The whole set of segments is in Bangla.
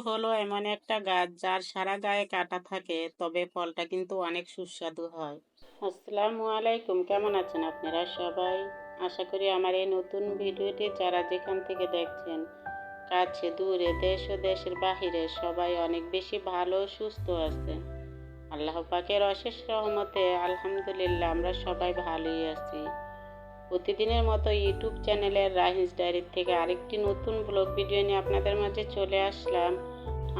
হলো এমন একটা গাছ যার সারা গায়ে কাটা থাকে, তবে ফলটা কিন্তু অনেক সুস্বাদু হয়। আসসালামু আলাইকুম, কেমন আছেন আপনারা সবাই? আশা করি আমার এই নতুন ভিডিওটি যারা যেখান থেকে দেখছেন, কাছে, দূরে, দেশ ও দেশের বাহিরে সবাই অনেক বেশি ভালো সুস্থ আছেন। আল্লাহ পাকের অশেষ রহমতে আলহামদুলিল্লাহ আমরা সবাই ভালোই আছি। প্রতিদিনের মতো ইউটিউব চ্যানেলের রাহিস ডায়েরির থেকে আরেকটি নতুন ব্লগ ভিডিও নিয়ে আপনাদের মাঝে চলে আসলাম।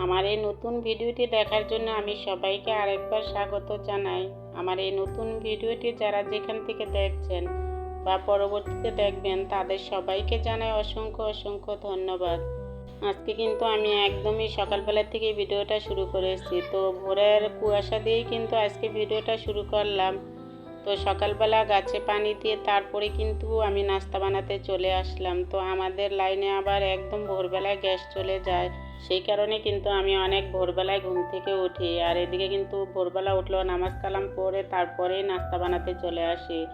আমার এই নতুন ভিডিওটি দেখার জন্য আমি সবাইকে আরেকবার স্বাগত জানাই। আমার এই নতুন ভিডিওটি যারা যেখান থেকে দেখছেন বা পরবর্তীতে দেখবেন, তাদের সবাইকে জানাই অসংখ্য অসংখ্য ধন্যবাদ। আজকে কিন্তু আমি একদমই সকালবেলা থেকে ভিডিওটা শুরু করেছি। তো ভোরের কুয়াশা দিয়েই কিন্তু আজকে ভিডিওটা শুরু করলাম। তো সকালবেলা গাছে পানি দিয়ে তারপরে কিন্তু আমি নাস্তা বানাতে চলে আসলাম। তো আমাদের লাইনে আবার একদম ভোরবেলায় গ্যাস চলে যায়। সেই কারণে কিন্তু আমি অনেক ভোরবেলায় ঘুম থেকে উঠি। আর এদিকে কিন্তু ভোরবেলা উঠল, নামাজ কালাম পড়ে তারপরেই নাস্তা বানাতে চলে আসি।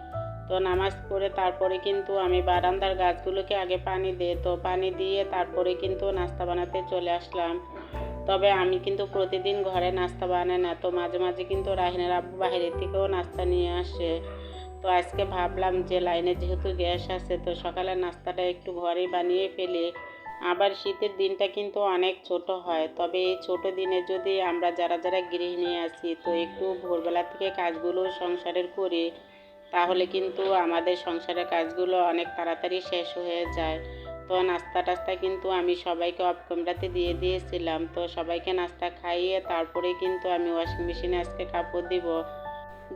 তো নামাজ পড়ে তারপরে কিন্তু আমি বারান্দার গাছগুলোকে আগে পানি দিই। তো পানি দিয়ে তারপরে কিন্তু নাস্তা বানাতে চলে আসলাম। তবে আমি কিন্তু প্রতিদিন ঘরে নাস্তা বানাই না, তো মাঝে মাঝে কিন্তু রাহিনের আব্বু বাইরের থেকেও নাস্তা নিয়ে আসে। তো আজকে ভাবলাম যে লাইনে যেহেতু গ্যাস আছে, তো সকালে নাস্তাটা একটু ঘরেই বানিয়ে ফেলি। আবার শীতের দিনটা কিন্তু অনেক ছোট হয়, তবে এই ছোট দিনে যদি আমরা যারা যারা গৃহিণী আছি, তো একটু ভোরবেলা থেকে কাজগুলো সংসারের করি, তাহলে কিন্তু আমাদের সংসারের কাজগুলো অনেক তাড়াতাড়ি শেষ হয়ে যায়। তো নাস্তা টাস্তা কিন্তু আমি সবাইকে অফ ক্যামেরাতে দিয়ে দিয়েছিলাম। তো সবাইকে নাস্তা খাইয়ে তারপরে কিন্তু আমি ওয়াশিং মেশিনে আজকে কাপড় দিব।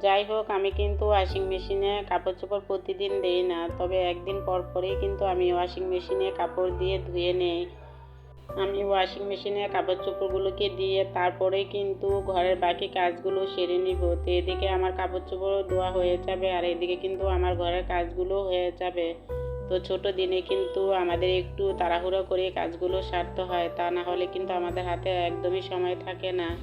যাই হোক, আমি কিন্তু ওয়াশিং মেশিনে কাপড় চোপড় প্রতিদিন দেই না, তবে একদিন পর পরেই কিন্তু আমি ওয়াশিং মেশিনে কাপড় দিয়ে ধুয়ে নেই। আমি ওয়াশিং মেশিনে কাপড় চোপড়গুলোকে দিয়ে তারপরে কিন্তু ঘরের বাকি কাজগুলো সেরে নিব। তো এদিকে আমার কাপড় চোপড় ধোয়া হয়ে যাবে, আর এদিকে কিন্তু আমার ঘরের কাজগুলো হয়ে যাবে। তো ছোট দিনে কিন্তু আমাদের একটু তাড়াহুড়ো করে কাজগুলো সারতে হয়, তা না হলে কিন্তু আমাদের হাতে একদমই সময় থাকে না।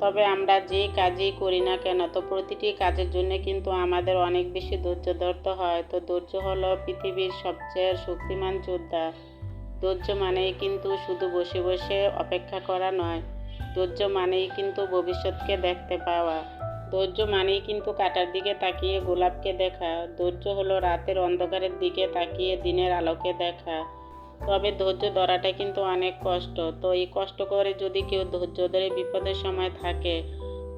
তবে আমরা যে কাজই করি না কেন, তো প্রতিটি কাজের জন্য কিন্তু আমাদের অনেক বেশি ধৈর্য ধরতে হয়। তো ধৈর্য হলো পৃথিবীর সবচেয়ে শক্তিমান যোদ্ধা। ধৈর্য মানেই কিন্তু শুধু বসে বসে অপেক্ষা করা নয়, ধৈর্য মানেই কিন্তু ভবিষ্যৎকে দেখতে পাওয়া। ধৈর্য মানেই কিন্তু কাটার দিকে তাকিয়ে গোলাপকে দেখা। ধৈর্য হলো রাতের অন্ধকারের দিকে তাকিয়ে দিনের আলোকে দেখা। তবে ধৈর্য ধরাটা কিন্তু অনেক কষ্ট। তো এই কষ্ট করে যদি কেউ ধৈর্য ধরে বিপদের সময় থাকে,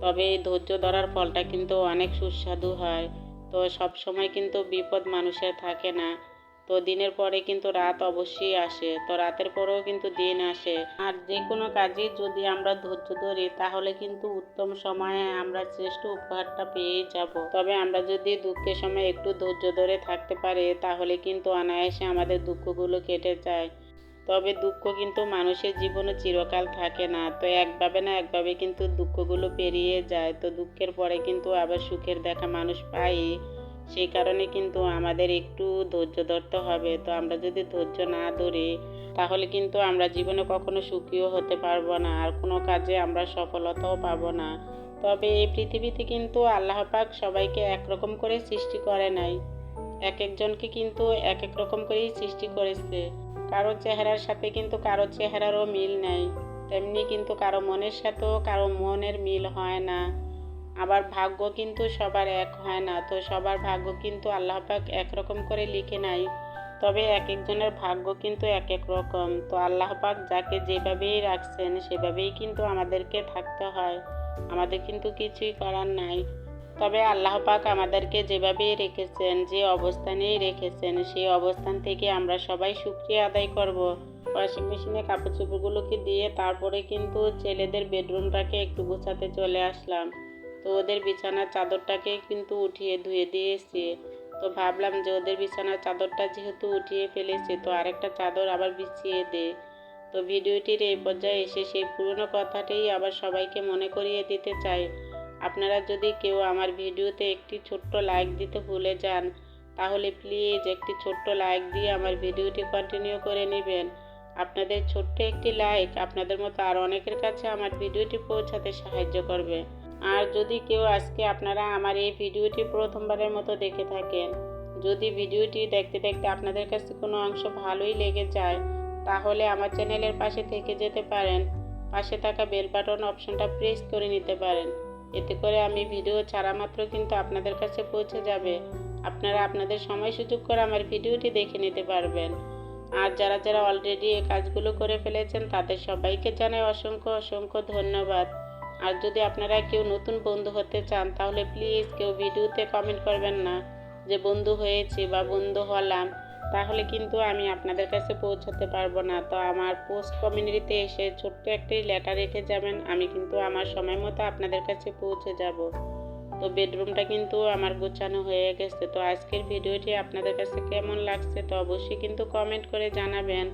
তবে এই ধৈর্য ধরার ফলটা কিন্তু অনেক সুস্বাদু হয়। তো সব সময় কিন্তু বিপদ মানুষের থাকে না। তো দিনের পরে কিন্তু রাত অবশ্যই আসে। তো রাতের পরেও কিন্তু দিন আসে। আর যে কোনো কাজে যদি আমরা ধৈর্য ধরি, তাহলে কিন্তু উত্তম সময়ে আমরা শ্রেষ্ঠ উপহারটা পেয়ে যাব। তবে আমরা যদি দুঃখের সময় একটু ধৈর্য ধরে থাকতে পারি, তাহলে কিন্তু অনায়াসে আমাদের দুঃখগুলো কেটে যায়। তবে দুঃখ কিন্তু মানুষের জীবনে চিরকাল থাকে না। তো একভাবে না একভাবে কিন্তু দুঃখগুলো পেরিয়ে যায়। তো দুঃখের পরে কিন্তু আবার সুখের দেখা মানুষ পায়। সেই কারণে কিন্তু আমাদের একটু ধৈর্য ধরতে হবে। তো আমরা যদি ধৈর্য না ধরি, তাহলে কিন্তু আমরা জীবনে কখনো সুখীও হতে পারব না, আর কোনো কাজে আমরা সফলতাও পাবো না। তবে এই পৃথিবীতে কিন্তু আল্লাহ পাক সবাইকে একরকম করে সৃষ্টি করে নাই। এক একজনকে কিন্তু এক এক রকম করেই সৃষ্টি করেছে। কারও চেহারার সাথে কিন্তু কারও চেহারারও মিল নেই। তেমনি কিন্তু কারও মনের সাথেও কারও মনের মিল হয় না। আবার ভাগ্য কিন্তু সবার এক হয় না। তো সবার ভাগ্য কিন্তু আল্লাহ পাক একরকম করে লিখে নাই। তবে এক একজনের ভাগ্য কিন্তু এক এক রকম। তো আল্লাহ পাক যাকে যেভাবেই রাখছেন, সেভাবেই কিন্তু আমাদেরকে থাকতে হয়। আমাদের কিন্তু কিছুই করার নাই। তবে আল্লাহ পাক আমাদেরকে যেভাবেই রেখেছেন, যে অবস্থানেই রেখেছেন, সেই অবস্থান থেকে আমরা সবাই সুক্রিয়া আদায় করব। ওয়াশিং মেশিনে কাপড় চোপড়গুলোকে দিয়ে তারপরে কিন্তু ছেলেদের বেডরুমটাকে একটু গোছাতে চলে আসলাম। তো ওদের বিছানার চাদরটাকে কিন্তু উঠিয়ে ধুয়ে দিয়েছি। তো ভাবলাম যে ওদের বিছানার চাদরটা যেহেতু উঠিয়ে ফেলেছে, তো আরেকটা চাদর আবার বিছিয়ে দে। তো ভিডিওটির এই পর্যায়ে এসে সেই পুরনো কথাটাই আবার সবাইকে মনে করিয়ে দিতে চাই। আপনারা যদি কেউ আমার ভিডিওতে একটি ছোট্ট লাইক দিতে ভুলে যান, তাহলে প্লিজ একটি ছোট্ট লাইক দিয়ে আমার ভিডিওটি কন্টিনিউ করে নেবেন। আপনাদের ছোট্ট একটি লাইক আপনাদের মতো আর অনেকের কাছে আমার ভিডিওটি পৌঁছাতে সাহায্য করবে। আর যদি কেউ আজকে আপনারা আমার এই ভিডিওটি প্রথমবারের মতো দেখে থাকেন, যদি ভিডিওটি দেখতে দেখতে আপনাদের কাছে কোনো অংশ ভালোই লেগে যায়, তাহলে আমার চ্যানেলের পাশে থেকে যেতে পারেন। পাশে থাকা বেল বাটন অপশনটা প্রেস করে নিতে পারেন। এতে করে আমি ভিডিও ছাড়া মাত্র কিন্তু আপনাদের কাছে পৌঁছে যাবে। আপনারা আপনাদের সময় সুযোগ করে আমার ভিডিওটি দেখে নিতে পারবেন। আর যারা যারা অলরেডি এই কাজগুলো করে ফেলেছেন, তাদের সবাইকে জানাই অসংখ্য অসংখ্য ধন্যবাদ। আর যদি আপনারা কেউ নতুন বন্ধু হতে চান, তাহলে প্লিজ কেউ ভিডিওতে কমেন্ট করবেন না যে বন্ধু হয়েছি বা বন্ধু হলাম, তাহলে কিন্তু আমি আপনাদের কাছে পৌঁছাতে পারব না। তো আমার পোস্ট কমিউনিটিতে এসে ছোট্ট একটি লেটার রেখে যাবেন, আমি কিন্তু আমার সময় মতো আপনাদের কাছে পৌঁছে যাব। তো বেডরুমটা কিন্তু আমার গোছানো হয়ে গেছে। তো আজকের ভিডিওটি আপনাদের কাছে কেমন লাগছে, তো অবশ্যই কিন্তু কমেন্ট করে জানাবেন।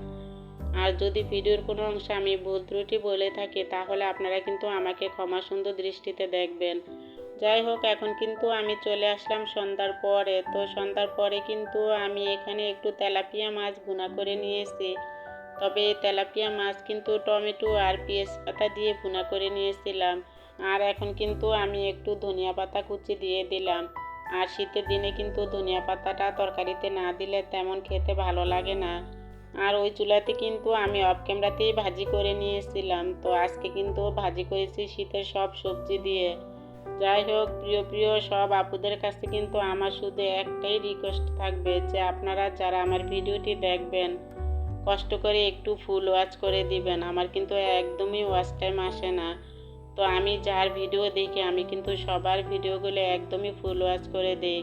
আর যদি ভিডিওর কোনো অংশে আমি ভুল ত্রুটি বলে থাকি, তাহলে আপনারা কিন্তু আমাকে ক্ষমা সুন্দর দৃষ্টিতে দেখবেন। যাই হোক, এখন কিন্তু আমি চলে আসলাম সন্ধ্যার পরে। তো সন্ধ্যার পরে কিন্তু আমি এখানে একটু তেলাপিয়া মাছ ভুনা করে নিয়েছি। তবে তেলাপিয়া মাছ কিন্তু টমেটো আর পেঁয়াজ পাতা দিয়ে ভুনা করে নিয়েছিলাম। আর এখন কিন্তু আমি একটু ধনিয়া পাতা কুচি দিয়ে দিলাম। আর শীতের দিনে কিন্তু ধনিয়া পাতাটা তরকারিতে না দিলে তেমন খেতে ভালো লাগে না। আর ওই চুলাতে কিন্তু আমি অফ ক্যামেরাতেই ভাজি করে নিয়েছিলাম তো আজকে কিন্তু ভাজি করেছি শীতের সব সবজি দিয়ে। যাই হোক, প্রিয় প্রিয় সব আপুদের কাছে কিন্তু আমার শুধু একটাই রিকোয়েস্ট থাকবে যে আপনারা যারা আমার ভিডিওটি দেখবেন, কষ্ট করে একটু ফুল ওয়াচ করে দিবেন। আমার কিন্তু একদমই ওয়াচ টাইম আসে না। তো আমি যার ভিডিও দেখি আমি কিন্তু সবার ভিডিওগুলো একদমই ফুল ওয়াচ করে দিই।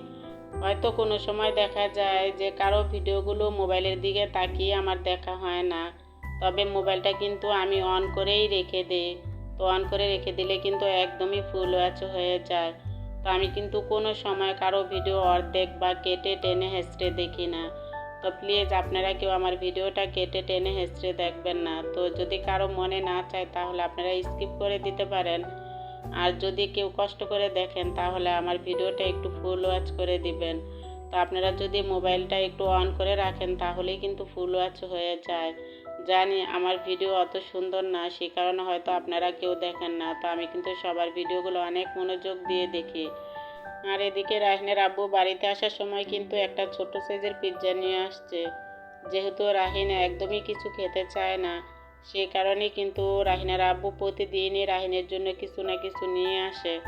হয়তো কোনো সময় দেখা যায় যে কারও ভিডিওগুলো মোবাইলের দিকে তাকিয়ে আমার দেখা হয় না। তবে মোবাইলটা কিন্তু আমি অন করেই রেখে দিই। তো অন করে রেখে দিলে কিন্তু একদমই ফুল ওয়াচ হয়ে যায়। তো আমি কিন্তু কোনো সময় কারও ভিডিও অর্ধেক বা কেটে টেনে হেসড়ে দেখি না। তো প্লিজ আপনারা কেউ আমার ভিডিওটা কেটে টেনে হেসড়ে দেখবেন না। তো যদি কারও মনে না চায় তাহলে আপনারা স্কিপ করে দিতে পারেন। আর যদি কেউ কষ্ট করে দেখেন, তাহলে আমার ভিডিওটা একটু ফুল ওয়াচ করে দিবেন। তো আপনারা যদি মোবাইলটা একটু অন করে রাখেন, তাহলেই কিন্তু ফুল ওয়াচ হয়ে যায়। জানি আমার ভিডিও অত সুন্দর না, সে কারণে হয়তো আপনারা কেউ দেখেন না, তো আমি কিন্তু সবার ভিডিওগুলো অনেক মনোযোগ দিয়ে দেখি। আর এদিকে রাহিনের আব্বু বাড়িতে আসার সময় কিন্তু একটা ছোট সাইজের পিৎজা নিয়ে আসছে। যেহেতু রাহিন একদমই কিছু খেতে চায় না সেই কারণে কিন্তু রাহিনার আব্বু প্রতিদিনই রাহিনের জন্য কিছু না কিছু নিয়ে আসে।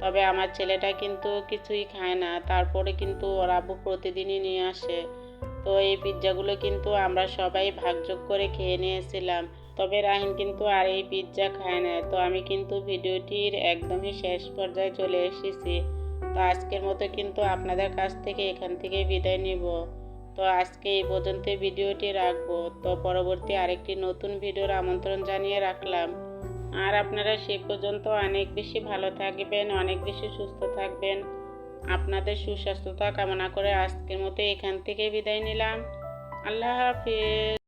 তবে আমার ছেলেটা কিন্তু কিছুই খায় না। তারপরে কিন্তু ওর আব্বু প্রতিদিনই নিয়ে আসে। তো এই পিৎজাগুলো কিন্তু আমরা সবাই ভাগযোগ করে খেয়ে নিয়েছিলাম। তবে রাহিন কিন্তু আর এই পিৎজা খায় না। তো আমি কিন্তু ভিডিওটির একদমই শেষ পর্যায়ে চলে এসেছি। তো আজকের মতো কিন্তু আপনাদের কাছ থেকে এখান থেকে বিদায় নিব। তো আজকে এই পর্যন্ত ভিডিওটি রাখব। তো পরবর্তী আরেকটি নতুন ভিডিওর আমন্ত্রণ জানিয়ে রাখলাম। আর আপনারা সে পর্যন্ত অনেক বেশি ভালো থাকবেন, অনেক বেশি সুস্থ থাকবেন। আপনাদের সুস্বাস্থ্যতা কামনা করে আজকের মতো এখান থেকে বিদায় নিলাম। আল্লাহ হাফিজ।